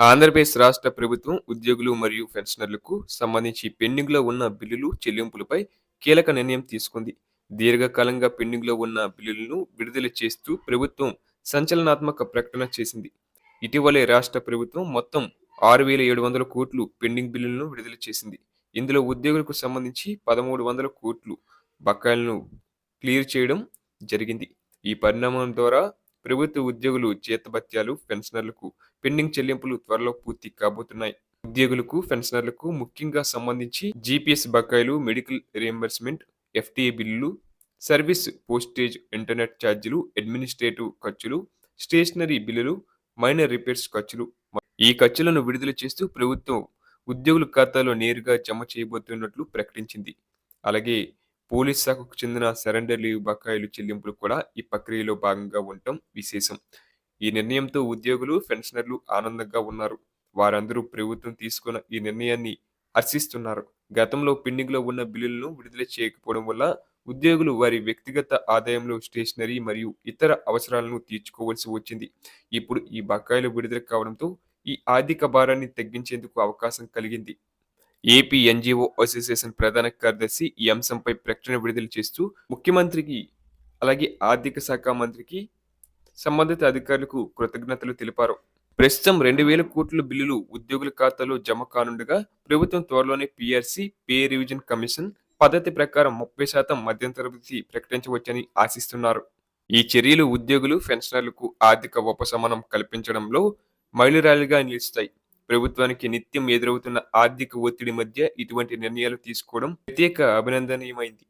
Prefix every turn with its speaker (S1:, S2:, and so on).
S1: ఆంధ్రప్రదేశ్ రాష్ట్ర ప్రభుత్వం ఉద్యోగులు మరియు పెన్షనర్లకు సంబంధించి పెండింగ్లో ఉన్న బిల్లులు చెల్లింపులపై కీలక నిర్ణయం తీసుకుంది. దీర్ఘకాలంగా పెండింగ్లో ఉన్న బిల్లులను విడుదల చేస్తూ ప్రభుత్వం సంచలనాత్మక ప్రకటన చేసింది. ఇటీవలే రాష్ట్ర ప్రభుత్వం మొత్తం ఆరు వేల ఏడు వందల కోట్లు పెండింగ్ బిల్లులను విడుదల చేసింది. ఇందులో ఉద్యోగులకు సంబంధించి పదమూడు వందల కోట్లు బకాయిలను క్లియర్ చేయడం జరిగింది. ఈ పరిణామం ద్వారా ప్రభుత్వ ఉద్యోగులు జీతభత్యాలు పెన్షనర్లకు పెండింగ్ చెల్లింపులు త్వరలో పూర్తి కాబోతున్నాయి. ఉద్యోగులకు పెన్షనర్లకు ముఖ్యంగా సంబంధించి జీపీఎస్ బకాయిలు మెడికల్ రియంబర్స్మెంట్ ఎఫ్టీఏ బిల్లులు సర్వీస్ పోస్టేజ్ ఇంటర్నెట్ ఛార్జీలు అడ్మినిస్ట్రేటివ్ ఖర్చులు స్టేషనరీ బిల్లులు మైనర్ రిపేర్స్ ఖర్చులు. ఈ ఖర్చులను విడుదల చేస్తూ ప్రభుత్వం ఉద్యోగుల ఖాతాలో నేరుగా జమ చేయబోతున్నట్లు ప్రకటించింది. అలాగే పోలీస్ శాఖకు చెందిన సరెండర్ లీవ్ బకాయిలు చెల్లింపులు కూడా ఈ ప్రక్రియలో భాగంగా ఉండటం విశేషం. ఈ నిర్ణయంతో ఉద్యోగులు పెన్షనర్లు ఆనందంగా ఉన్నారు. వారందరూ ప్రభుత్వం తీసుకున్న ఈ నిర్ణయాన్ని హర్షిస్తున్నారు. గతంలో పెండింగ్లో ఉన్న బిల్లులను విడుదల చేయకపోవడం వల్ల ఉద్యోగులు వారి వ్యక్తిగత ఆదాయంలో స్టేషనరీ మరియు ఇతర అవసరాలను తీర్చుకోవాల్సి వచ్చింది. ఇప్పుడు ఈ బకాయిలు విడుదల కావడంతో ఈ ఆర్థిక భారాన్ని తగ్గించేందుకు అవకాశం కలిగింది. ఏపీ ఎన్జిఓ అసోసియేషన్ ప్రధాన కార్యదర్శి ఈ అంశంపై ప్రకటన విడుదల చేస్తూ ముఖ్యమంత్రికి అలాగే ఆర్థిక శాఖ మంత్రికి సంబంధిత అధికారులకు కృతజ్ఞతలు తెలిపారు. ప్రస్తుతం రెండు వేల కోట్ల బిల్లులు ఉద్యోగుల ఖాతాలో జమ కానుండగా ప్రభుత్వం త్వరలోనే పీఆర్సీ పే రివిజన్ కమిషన్ పద్ధతి ప్రకారం ముప్పై శాతం మధ్యంతరవృత్తి ప్రకటించవచ్చని ఆశిస్తున్నారు. ఈ చర్యలు ఉద్యోగులు పెన్షనర్లకు ఆర్థిక ఉపశమనం కల్పించడంలో మైలురాయిలుగా నిలుస్తాయి. ప్రభుత్వానికి నిత్యం ఎదురవుతున్న ఆర్థిక ఒత్తిడి మధ్య ఇటువంటి నిర్ణయాలు తీసుకోవడం ప్రత్యేక అభినందనీయమైంది.